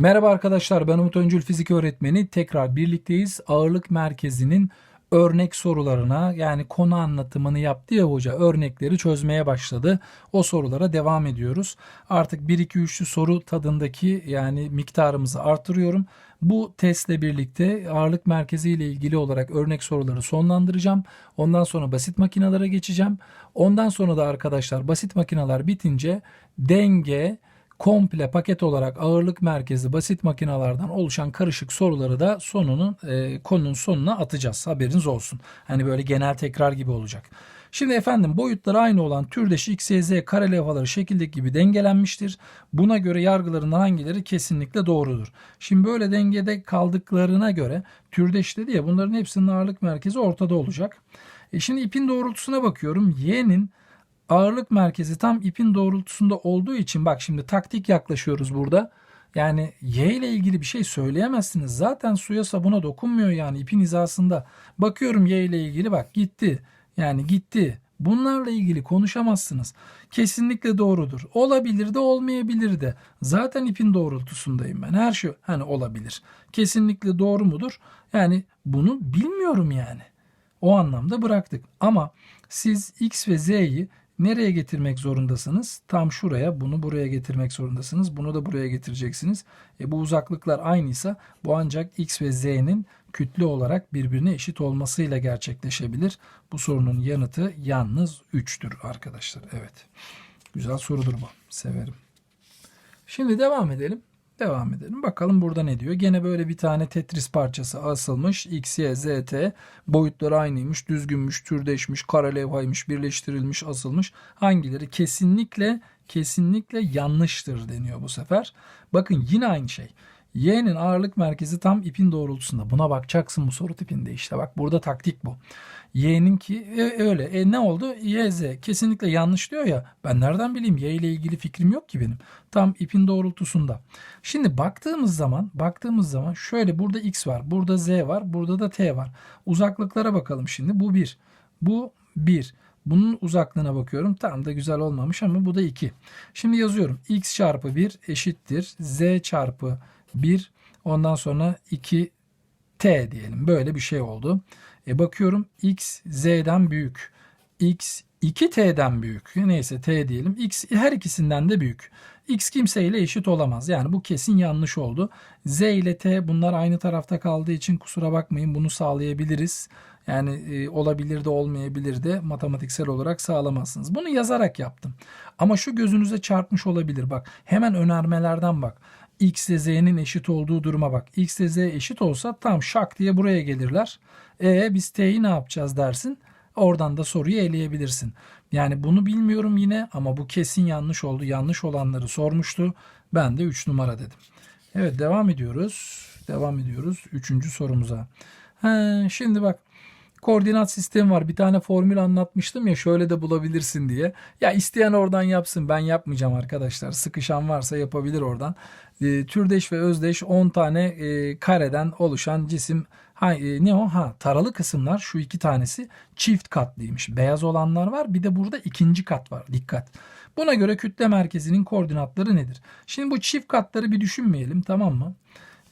Merhaba arkadaşlar ben Umut Öncül fizik öğretmeni. Tekrar birlikteyiz. Ağırlık merkezinin örnek sorularına yani konu anlatımını yaptı ya hoca örnekleri çözmeye başladı. O sorulara devam ediyoruz. Artık 1 2 3'lü soru tadındaki yani miktarımızı artırıyorum. Bu testle birlikte ağırlık merkezi ile ilgili olarak örnek soruları sonlandıracağım. Ondan sonra basit makinalara geçeceğim. Ondan sonra da arkadaşlar basit makineler bitince denge, komple paket olarak ağırlık merkezi basit makinalardan oluşan karışık soruları da sonunun e, konunun sonuna atacağız. Haberiniz olsun. Hani böyle genel tekrar gibi olacak. Şimdi efendim boyutları aynı olan türdeş x, kare levhaları şekildeki gibi dengelenmiştir. Buna göre yargılarından hangileri kesinlikle doğrudur? Şimdi böyle dengede kaldıklarına göre türdeş dedi ya bunların hepsinin ağırlık merkezi ortada olacak. E şimdi ipin doğrultusuna bakıyorum. Y'nin ağırlık merkezi tam ipin doğrultusunda olduğu için bak şimdi taktik yaklaşıyoruz burada. Yani Y ile ilgili bir şey söyleyemezsiniz. Zaten suya sabuna dokunmuyor yani ipin hizasında. Bakıyorum Y ile ilgili bak gitti. Yani gitti. Bunlarla ilgili konuşamazsınız. Kesinlikle doğrudur. Olabilir de olmayabilir de. Zaten ipin doğrultusundayım ben. Her şey hani olabilir. Kesinlikle doğru mudur? Yani bunu bilmiyorum yani. O anlamda bıraktık. Ama siz X ve Z'yi nereye getirmek zorundasınız? Tam şuraya bunu buraya getirmek zorundasınız. Bunu da buraya getireceksiniz. E bu uzaklıklar aynıysa bu ancak X ve Z'nin kütle olarak birbirine eşit olmasıyla gerçekleşebilir. Bu sorunun yanıtı yalnız 3'tür arkadaşlar. Evet. Güzel sorudur bu. Severim. Şimdi devam edelim. Devam edelim. Bakalım burada ne diyor. Gene böyle bir tane Tetris parçası asılmış. X, Y, Z, T. Boyutları aynıymış, düzgünmüş, türdeşmiş, kare levhaymış, birleştirilmiş, asılmış. Hangileri kesinlikle kesinlikle yanlıştır deniyor bu sefer. Bakın yine aynı şey. Y'nin ağırlık merkezi tam ipin doğrultusunda. Buna bakacaksın bu soru tipinde işte. Bak burada taktik bu. Y'ninki e, öyle. E ne oldu? Y, kesinlikle yanlış diyor ya. Ben nereden bileyim? Y ile ilgili fikrim yok ki benim. Tam ipin doğrultusunda. Şimdi baktığımız zaman, baktığımız zaman şöyle burada X var, burada Z var, burada da T var. Uzaklıklara bakalım şimdi. Bu 1. Bu 1. Bunun uzaklığına bakıyorum. Tam da güzel olmamış ama bu da 2. Şimdi yazıyorum. X çarpı 1 eşittir. Z çarpı 1 ondan sonra 2 T diyelim. Böyle bir şey oldu. E bakıyorum X Z'den büyük. X 2T'den büyük. Neyse T diyelim. X her ikisinden de büyük. X kimseyle eşit olamaz. Yani bu kesin yanlış oldu. Z ile T bunlar aynı tarafta kaldığı için kusura bakmayın bunu sağlayabiliriz. Yani e, olabilir de olmayabilir de matematiksel olarak sağlamazsınız. Bunu yazarak yaptım. Ama şu gözünüze çarpmış olabilir. Bak hemen önermelerden bak x ile z'nin eşit olduğu duruma bak. x ile z eşit olsa tam şak diye buraya gelirler. E biz t'yi ne yapacağız dersin. Oradan da soruyu eleyebilirsin. Yani bunu bilmiyorum yine ama bu kesin yanlış oldu. Yanlış olanları sormuştu. Ben de 3 numara dedim. Evet devam ediyoruz. Devam ediyoruz. Üçüncü sorumuza. He, şimdi bak koordinat sistemi var. Bir tane formül anlatmıştım ya şöyle de bulabilirsin diye. Ya isteyen oradan yapsın. Ben yapmayacağım arkadaşlar. Sıkışan varsa yapabilir oradan. E, türdeş ve özdeş 10 tane e, kareden oluşan cisim ha, e, ne o? Ha taralı kısımlar şu iki tanesi çift katlıymış. Beyaz olanlar var. Bir de burada ikinci kat var. Dikkat. Buna göre kütle merkezinin koordinatları nedir? Şimdi bu çift katları bir düşünmeyelim tamam mı?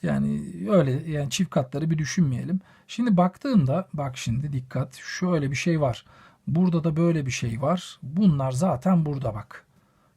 Yani öyle yani çift katları bir düşünmeyelim. Şimdi baktığımda bak şimdi dikkat şöyle bir şey var. Burada da böyle bir şey var. Bunlar zaten burada bak.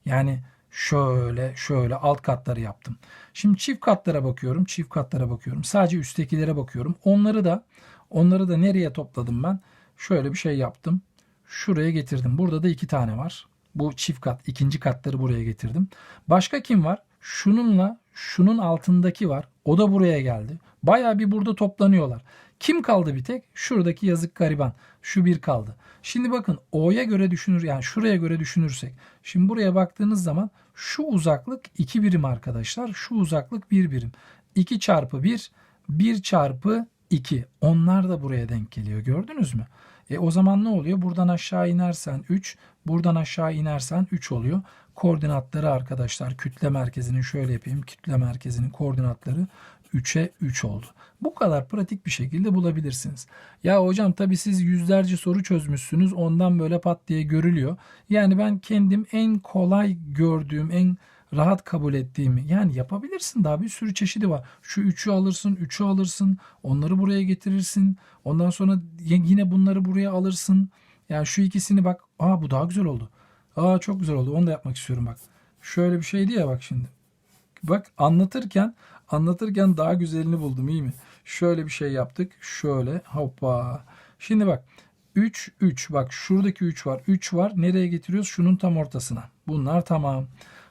Yani şöyle şöyle alt katları yaptım. Şimdi çift katlara bakıyorum. Çift katlara bakıyorum. Sadece üsttekilere bakıyorum. Onları da onları da nereye topladım ben? Şöyle bir şey yaptım. Şuraya getirdim. Burada da iki tane var. Bu çift kat ikinci katları buraya getirdim. Başka kim var? Şununla şunun altındaki var. O da buraya geldi. Baya bir burada toplanıyorlar. Kim kaldı bir tek? Şuradaki yazık gariban. Şu bir kaldı. Şimdi bakın O'ya göre düşünür yani şuraya göre düşünürsek. Şimdi buraya baktığınız zaman şu uzaklık 2 birim arkadaşlar. Şu uzaklık 1 birim. 2 çarpı 1 1 çarpı 2. Onlar da buraya denk geliyor. Gördünüz mü? E o zaman ne oluyor? Buradan aşağı inersen 3, buradan aşağı inersen 3 oluyor. Koordinatları arkadaşlar kütle merkezinin şöyle yapayım. Kütle merkezinin koordinatları 3'e 3 oldu. Bu kadar pratik bir şekilde bulabilirsiniz. Ya hocam tabi siz yüzlerce soru çözmüşsünüz ondan böyle pat diye görülüyor. Yani ben kendim en kolay gördüğüm en rahat kabul ettiğimi. Yani yapabilirsin daha bir sürü çeşidi var. Şu 3'ü alırsın, 3'ü alırsın. Onları buraya getirirsin. Ondan sonra yine bunları buraya alırsın. Yani şu ikisini bak. Aa bu daha güzel oldu. Aa çok güzel oldu. Onu da yapmak istiyorum bak. Şöyle bir şeydi ya bak şimdi. Bak anlatırken anlatırken daha güzelini buldum iyi mi? Şöyle bir şey yaptık. Şöyle hoppa. Şimdi bak 3 3 bak şuradaki 3 var. 3 var. Nereye getiriyoruz? Şunun tam ortasına. Bunlar tamam.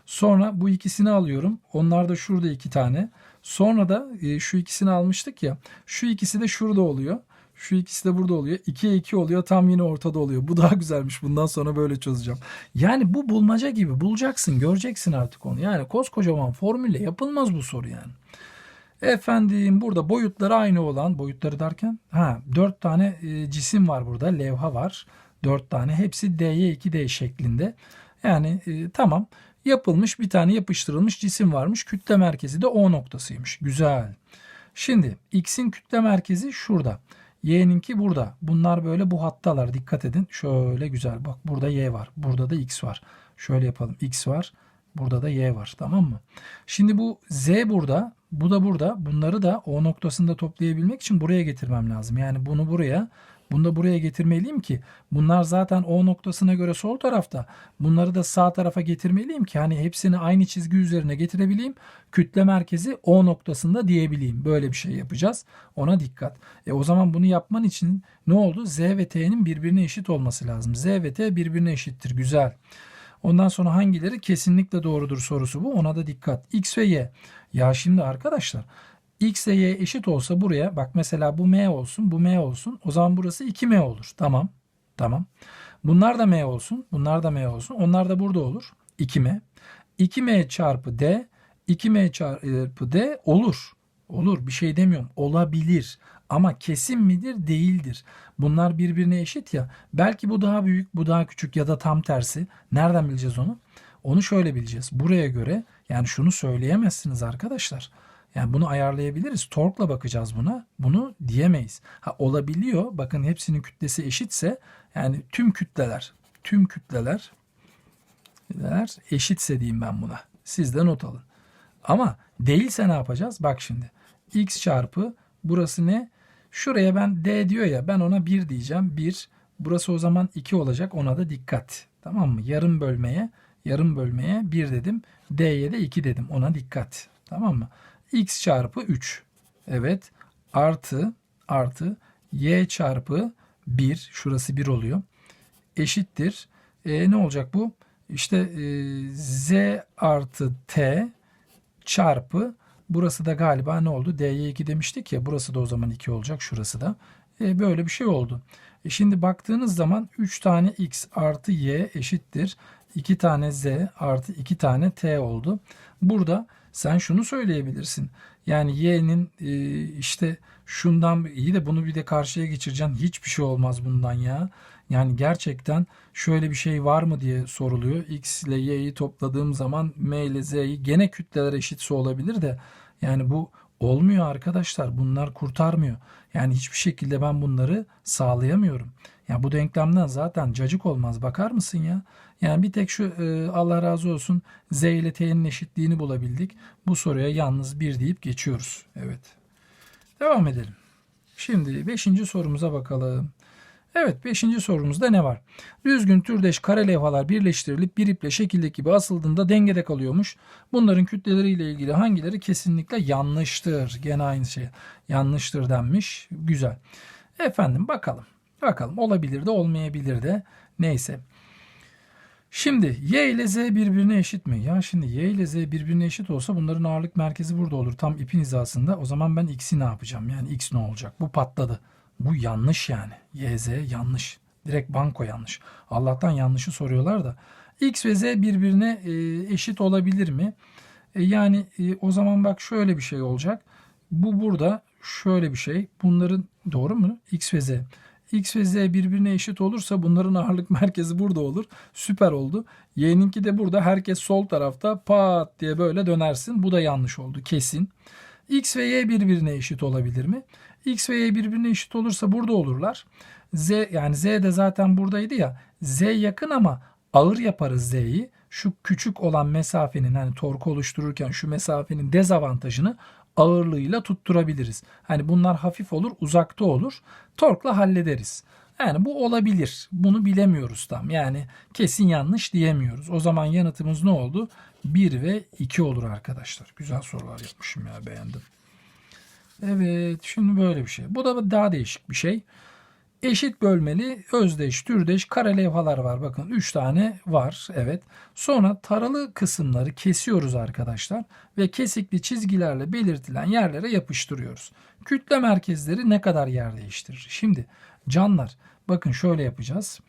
Sonra bu ikisini alıyorum. Onlar da şurada iki tane. Sonra da e, şu ikisini almıştık ya. Şu ikisi de şurada oluyor. Şu ikisi de burada oluyor. 2'ye 2 oluyor. Tam yine ortada oluyor. Bu daha güzelmiş. Bundan sonra böyle çözeceğim. Yani bu bulmaca gibi. Bulacaksın. Göreceksin artık onu. Yani koskocaman formülle yapılmaz bu soru yani. Efendim burada boyutları aynı olan boyutları derken ha 4 tane e, cisim var burada. Levha var. 4 tane. Hepsi D'ye 2D şeklinde. Yani e, tamam. Yapılmış bir tane yapıştırılmış cisim varmış. Kütle merkezi de O noktasıymış. Güzel. Şimdi X'in kütle merkezi şurada. Y'ninki burada. Bunlar böyle bu hattalar. Dikkat edin. Şöyle güzel. Bak burada Y var. Burada da X var. Şöyle yapalım. X var. Burada da Y var. Tamam mı? Şimdi bu Z burada. Bu da burada. Bunları da O noktasında toplayabilmek için buraya getirmem lazım. Yani bunu buraya bunu da buraya getirmeliyim ki bunlar zaten O noktasına göre sol tarafta. Bunları da sağ tarafa getirmeliyim ki hani hepsini aynı çizgi üzerine getirebileyim. Kütle merkezi O noktasında diyebileyim. Böyle bir şey yapacağız. Ona dikkat. E o zaman bunu yapman için ne oldu? Z ve T'nin birbirine eşit olması lazım. Z ve T birbirine eşittir. Güzel. Ondan sonra hangileri kesinlikle doğrudur sorusu bu. Ona da dikkat. X ve Y. Ya şimdi arkadaşlar X ile Y eşit olsa buraya bak mesela bu M olsun bu M olsun. O zaman burası 2M olur. Tamam. Tamam. Bunlar da M olsun. Bunlar da M olsun. Onlar da burada olur. 2M. 2M çarpı D 2M çarpı D olur. Olur bir şey demiyorum. Olabilir. Ama kesin midir? Değildir. Bunlar birbirine eşit ya. Belki bu daha büyük, bu daha küçük ya da tam tersi. Nereden bileceğiz onu? Onu şöyle bileceğiz. Buraya göre yani şunu söyleyemezsiniz arkadaşlar. Yani bunu ayarlayabiliriz. Tork'la bakacağız buna. Bunu diyemeyiz. Ha olabiliyor. Bakın hepsinin kütlesi eşitse yani tüm kütleler, tüm kütleler kütleler eşitse diyeyim ben buna. Siz de not alın. Ama değilse ne yapacağız? Bak şimdi. X çarpı burası ne? Şuraya ben D diyor ya ben ona 1 diyeceğim. 1. Burası o zaman 2 olacak. Ona da dikkat. Tamam mı? Yarım bölmeye yarım bölmeye 1 dedim. D'ye de 2 dedim. Ona dikkat. Tamam mı? X çarpı 3. Evet. Artı artı Y çarpı 1. Şurası 1 oluyor. Eşittir. E, ne olacak bu? İşte e, Z artı T çarpı burası da galiba ne oldu? D'ye 2 demiştik ya. Burası da o zaman 2 olacak. Şurası da. E, böyle bir şey oldu. E, şimdi baktığınız zaman 3 tane X artı Y eşittir. 2 tane Z artı 2 tane T oldu. Burada sen şunu söyleyebilirsin. Yani Y'nin e, işte şundan iyi de bunu bir de karşıya geçireceksin. Hiçbir şey olmaz bundan ya. Yani gerçekten şöyle bir şey var mı diye soruluyor. X ile Y'yi topladığım zaman M ile Z'yi gene kütleler eşitse olabilir de yani bu olmuyor arkadaşlar. Bunlar kurtarmıyor. Yani hiçbir şekilde ben bunları sağlayamıyorum. Ya bu denklemden zaten cacık olmaz. Bakar mısın ya? Yani bir tek şu e, Allah razı olsun Z ile T'nin eşitliğini bulabildik. Bu soruya yalnız bir deyip geçiyoruz. Evet. Devam edelim. Şimdi 5. sorumuza bakalım. Evet 5. sorumuzda ne var? Düzgün türdeş kare levhalar birleştirilip bir iple şekildeki gibi asıldığında dengede kalıyormuş. Bunların kütleleriyle ilgili hangileri kesinlikle yanlıştır? Gene aynı şey. Yanlıştır denmiş. Güzel. Efendim bakalım. Bakalım olabilir de olmayabilir de. Neyse. Şimdi y ile z birbirine eşit mi? Ya şimdi y ile z birbirine eşit olsa bunların ağırlık merkezi burada olur. Tam ipin hizasında. O zaman ben x'i ne yapacağım? Yani x ne olacak? Bu patladı. Bu yanlış yani. Y, Z yanlış. Direkt banko yanlış. Allah'tan yanlışı soruyorlar da. X ve Z birbirine e, eşit olabilir mi? E, yani e, o zaman bak şöyle bir şey olacak. Bu burada şöyle bir şey. Bunların doğru mu? X ve Z. X ve Z birbirine eşit olursa bunların ağırlık merkezi burada olur. Süper oldu. Y'ninki de burada. Herkes sol tarafta pat diye böyle dönersin. Bu da yanlış oldu kesin. X ve Y birbirine eşit olabilir mi? X ve Y birbirine eşit olursa burada olurlar. Z yani Z de zaten buradaydı ya. Z yakın ama ağır yaparız Z'yi. şu küçük olan mesafenin hani torku oluştururken şu mesafenin dezavantajını ağırlığıyla tutturabiliriz. Hani bunlar hafif olur, uzakta olur. Torkla hallederiz. Yani bu olabilir. Bunu bilemiyoruz tam. Yani kesin yanlış diyemiyoruz. O zaman yanıtımız ne oldu? 1 ve 2 olur arkadaşlar. Güzel sorular yapmışım ya beğendim. Evet şimdi böyle bir şey. Bu da daha değişik bir şey. Eşit bölmeli, özdeş, türdeş kare levhalar var. Bakın 3 tane var. Evet. Sonra taralı kısımları kesiyoruz arkadaşlar ve kesikli çizgilerle belirtilen yerlere yapıştırıyoruz. Kütle merkezleri ne kadar yer değiştirir? Şimdi canlar bakın şöyle yapacağız.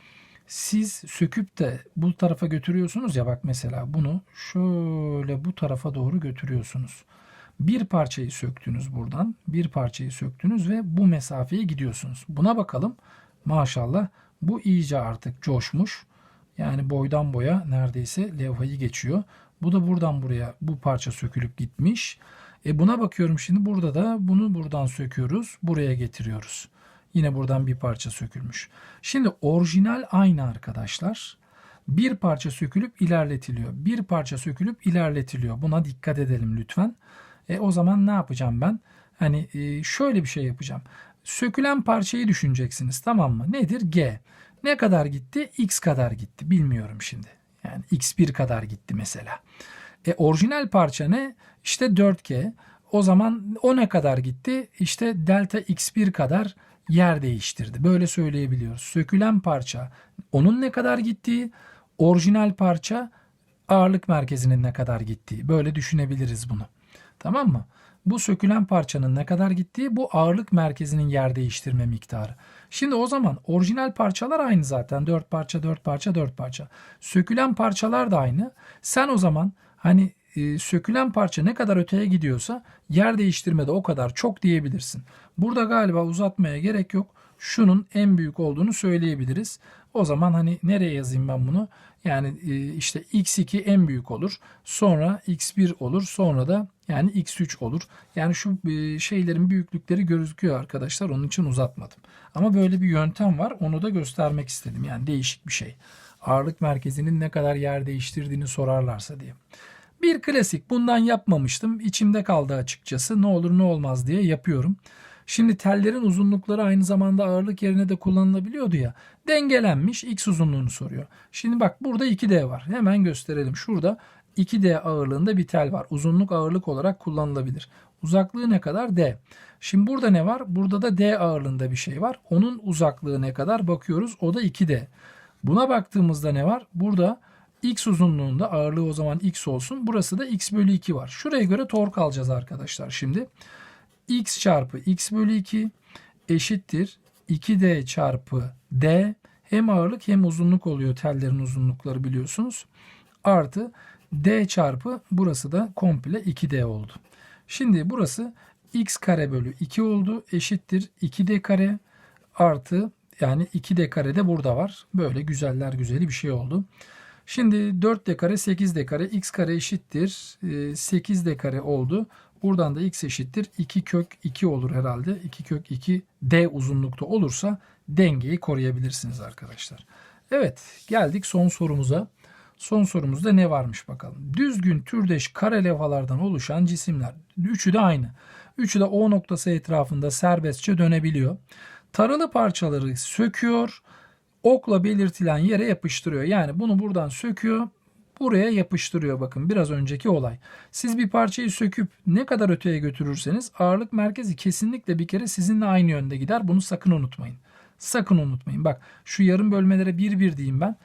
Siz söküp de bu tarafa götürüyorsunuz ya bak mesela bunu şöyle bu tarafa doğru götürüyorsunuz. Bir parçayı söktünüz buradan. Bir parçayı söktünüz ve bu mesafeye gidiyorsunuz. Buna bakalım. Maşallah bu iyice artık coşmuş. Yani boydan boya neredeyse levhayı geçiyor. Bu da buradan buraya bu parça sökülüp gitmiş. E buna bakıyorum şimdi burada da bunu buradan söküyoruz. Buraya getiriyoruz. Yine buradan bir parça sökülmüş. Şimdi orijinal aynı arkadaşlar. Bir parça sökülüp ilerletiliyor. Bir parça sökülüp ilerletiliyor. Buna dikkat edelim lütfen. E o zaman ne yapacağım ben? Hani e, şöyle bir şey yapacağım. Sökülen parçayı düşüneceksiniz tamam mı? Nedir? G. Ne kadar gitti? X kadar gitti. Bilmiyorum şimdi. Yani X1 kadar gitti mesela. E orijinal parça ne? İşte 4G. O zaman o ne kadar gitti? İşte delta X1 kadar yer değiştirdi. Böyle söyleyebiliyoruz. Sökülen parça onun ne kadar gittiği, orijinal parça ağırlık merkezinin ne kadar gittiği. Böyle düşünebiliriz bunu. Tamam mı? Bu sökülen parçanın ne kadar gittiği bu ağırlık merkezinin yer değiştirme miktarı. Şimdi o zaman orijinal parçalar aynı zaten. 4 parça, 4 parça, 4 parça. Sökülen parçalar da aynı. Sen o zaman hani e, sökülen parça ne kadar öteye gidiyorsa yer değiştirme de o kadar çok diyebilirsin. Burada galiba uzatmaya gerek yok. Şunun en büyük olduğunu söyleyebiliriz. O zaman hani nereye yazayım ben bunu? Yani e, işte x2 en büyük olur. Sonra x1 olur. Sonra da yani x3 olur. Yani şu e, şeylerin büyüklükleri gözüküyor arkadaşlar. Onun için uzatmadım. Ama böyle bir yöntem var. Onu da göstermek istedim. Yani değişik bir şey. Ağırlık merkezinin ne kadar yer değiştirdiğini sorarlarsa diye. Bir klasik. Bundan yapmamıştım. İçimde kaldı açıkçası. Ne olur ne olmaz diye yapıyorum. Şimdi tellerin uzunlukları aynı zamanda ağırlık yerine de kullanılabiliyordu ya. Dengelenmiş x uzunluğunu soruyor. Şimdi bak burada 2D var. Hemen gösterelim. Şurada 2D ağırlığında bir tel var. Uzunluk ağırlık olarak kullanılabilir. Uzaklığı ne kadar? D. Şimdi burada ne var? Burada da D ağırlığında bir şey var. Onun uzaklığı ne kadar? Bakıyoruz. O da 2D. Buna baktığımızda ne var? Burada x uzunluğunda ağırlığı o zaman x olsun. Burası da x bölü 2 var. Şuraya göre tork alacağız arkadaşlar şimdi x çarpı x bölü 2 eşittir 2d çarpı d hem ağırlık hem uzunluk oluyor tellerin uzunlukları biliyorsunuz. Artı d çarpı burası da komple 2d oldu. Şimdi burası x kare bölü 2 oldu eşittir 2d kare artı yani 2d kare de burada var. Böyle güzeller güzeli bir şey oldu. Şimdi 4d kare 8d kare x kare eşittir 8d kare oldu. Buradan da x eşittir 2 kök 2 olur herhalde. 2 kök 2 d uzunlukta olursa dengeyi koruyabilirsiniz arkadaşlar. Evet geldik son sorumuza. Son sorumuzda ne varmış bakalım. Düzgün türdeş kare levhalardan oluşan cisimler. Üçü de aynı. Üçü de O noktası etrafında serbestçe dönebiliyor. Taralı parçaları söküyor. Okla belirtilen yere yapıştırıyor. Yani bunu buradan söküyor buraya yapıştırıyor bakın biraz önceki olay. Siz bir parçayı söküp ne kadar öteye götürürseniz ağırlık merkezi kesinlikle bir kere sizinle aynı yönde gider. Bunu sakın unutmayın. Sakın unutmayın. Bak şu yarım bölmelere 1 1 diyeyim ben.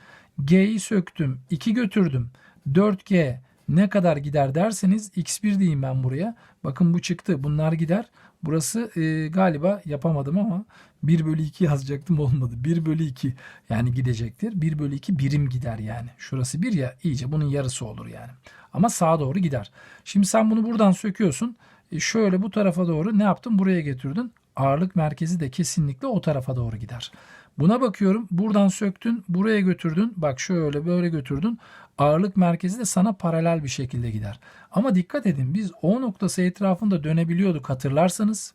G'yi söktüm, 2 götürdüm. 4G ne kadar gider derseniz x1 diyeyim ben buraya. Bakın bu çıktı. Bunlar gider. Burası e, galiba yapamadım ama 1 bölü 2 yazacaktım olmadı. 1 bölü 2 yani gidecektir. 1 bölü 2 birim gider yani. Şurası 1 ya iyice bunun yarısı olur yani. Ama sağa doğru gider. Şimdi sen bunu buradan söküyorsun. E, şöyle bu tarafa doğru ne yaptın? Buraya getirdin. Ağırlık merkezi de kesinlikle o tarafa doğru gider. Buna bakıyorum. Buradan söktün, buraya götürdün. Bak şöyle böyle götürdün. Ağırlık merkezi de sana paralel bir şekilde gider. Ama dikkat edin biz O noktası etrafında dönebiliyorduk hatırlarsanız.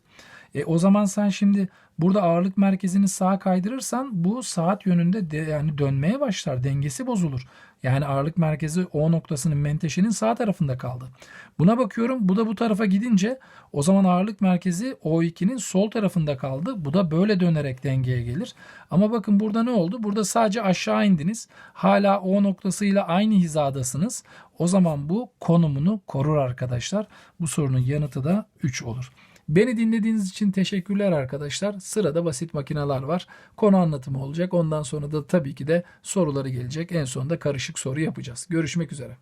E, o zaman sen şimdi burada ağırlık merkezini sağa kaydırırsan bu saat yönünde de, yani dönmeye başlar. Dengesi bozulur. Yani ağırlık merkezi O noktasının menteşenin sağ tarafında kaldı. Buna bakıyorum. Bu da bu tarafa gidince o zaman ağırlık merkezi O2'nin sol tarafında kaldı. Bu da böyle dönerek dengeye gelir. Ama bakın burada ne oldu? Burada sadece aşağı indiniz. Hala O noktasıyla aynı hizadasınız. O zaman bu konumunu korur arkadaşlar. Bu sorunun yanıtı da 3 olur. Beni dinlediğiniz için teşekkürler arkadaşlar. Sırada basit makineler var. Konu anlatımı olacak. Ondan sonra da tabii ki de soruları gelecek. En sonunda karışık soru yapacağız. Görüşmek üzere.